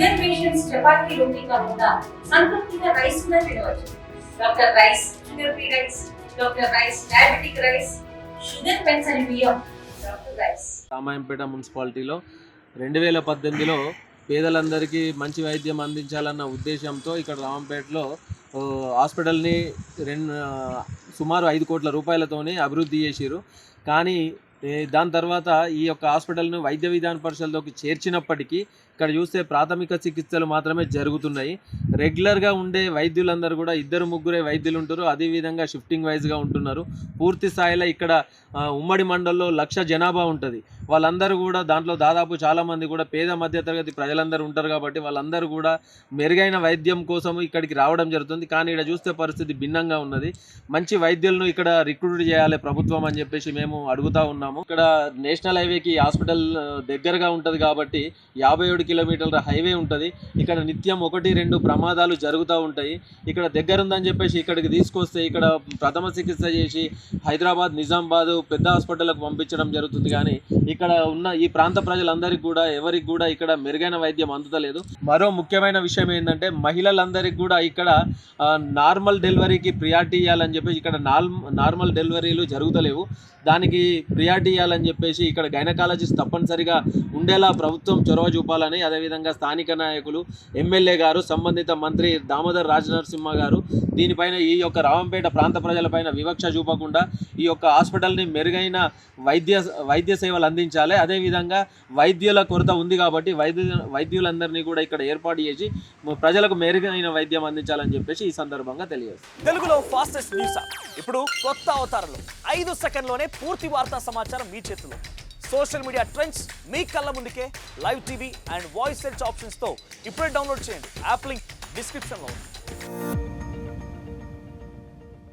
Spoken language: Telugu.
షుగర్ పేషెంట్స్ చపాతీ రొట్టి కాకుండా సంతృప్తిగా రైస్ కూడా తినవచ్చు. Doctor rice sugar free rice doctor rice diabetic rice sugar పెన్సని బియ్యం డాక్టర్ రైస్ రామాయంపేట మున్సిపాలిటీలో రెండు వేల పద్దెనిమిదిలో పేదలందరికీ మంచి వైద్యం అందించాలన్న ఉద్దేశంతో ఇక్కడ రామంపేటలో హాస్పిటల్ని రెండు సుమారు ఐదు కోట్ల రూపాయలతోని అభివృద్ధి చేసిరు కానీ దాని తర్వాత ఈ యొక్క హాస్పిటల్ను వైద్య విధాన పరిషత్లోకి చేర్చినప్పటికీ ఇక్కడ చూస్తే ప్రాథమిక చికిత్సలు మాత్రమే జరుగుతున్నాయి. రెగ్యులర్గా ఉండే వైద్యులందరూ కూడా ఇద్దరు ముగ్గురే వైద్యులు ఉంటారు అదేవిధంగా షిఫ్టింగ్ వైజ్గా ఉంటున్నారు. పూర్తి స్థాయిలో ఇక్కడ ఉమ్మడి మండల్లో లక్ష జనాభా ఉంటుంది. వాళ్ళందరూ కూడా దాంట్లో దాదాపు చాలామంది కూడా పేద మధ్యతరగతి ప్రజలందరూ ఉంటారు కాబట్టి వాళ్ళందరూ కూడా మెరుగైన వైద్యం కోసం ఇక్కడికి రావడం జరుగుతుంది. కానీ ఇక్కడ చూస్తే పరిస్థితి భిన్నంగా ఉన్నది. మంచి వైద్యులను ఇక్కడ రిక్రూట్ చేయాలి ప్రభుత్వం అని చెప్పేసి మేము అడుగుతా ఉన్నాము. ఇక్కడ నేషనల్ హైవేకి హాస్పిటల్ దగ్గరగా ఉంటుంది కాబట్టి యాభై ఏడు కిలోమీటర్ల హైవే ఉంటుంది. ఇక్కడ నిత్యం ఒకటి రెండు ప్రమాదాలు జరుగుతూ ఉంటాయి. ఇక్కడ దగ్గర ఉందని చెప్పేసి ఇక్కడికి తీసుకొస్తే ఇక్కడ ప్రథమ చికిత్స చేసి హైదరాబాద్ నిజామాబాద్ పెద్ద హాస్పిటల్కి పంపించడం జరుగుతుంది. కానీ ఇక్కడ ఉన్న ఈ ప్రాంత ప్రజలందరికీ కూడా ఎవరికి కూడా ఇక్కడ మెరుగైన వైద్యం అందుతలేదు. మరో ముఖ్యమైన విషయం ఏంటంటే మహిళలందరికీ కూడా ఇక్కడ నార్మల్ డెలివరీకి ప్రియారిటీ ఇవ్వాలని చెప్పేసి ఇక్కడ నార్మల్ డెలివరీలు జరుగుతలేవు. దానికి ప్రియారిటీ ఇవ్వాలని చెప్పేసి ఇక్కడ గైనకాలజిస్ట్ తప్పనిసరిగా ఉండేలా ప్రభుత్వం చొరవ చూపాలని అదేవిధంగా స్థానిక నాయకులు ఎమ్మెల్యే గారు సంబంధిత మంత్రి దామోదర్ రాజనరసింహ గారు దీనిపైన ఈ యొక్క రావంపేట ప్రాంత ప్రజలపైన వివక్ష చూపకుండా ఈ యొక్క హాస్పిటల్ని మెరుగైన వైద్య వైద్య సేవలు అందించాలి. అదేవిధంగా వైద్యుల కొరత ఉంది కాబట్టి వైద్యు వైద్యులందరినీ కూడా ఇక్కడ ఏర్పాటు చేసి ప్రజలకు మెరుగైన వైద్యం అందించాలని చెప్పేసి ఈ సందర్భంగా తెలియజేస్తారు తెలుగులో ఫాస్టెస్ట్ న్యూస్ ఇప్పుడు కొత్త అవతారంలో. ఐదు సెకండ్లోనే పూర్తి వార్తా సమాచారం మీ చేతిలో. సోషల్ మీడియా ట్రెండ్స్ మీ కళ్ళ ముందుకే live TV and voice search ఆప్షన్స్తో ఇప్పుడే డౌన్లోడ్ చేయండి. యాప్ లింక్ డిస్క్రిప్షన్లో ఉంది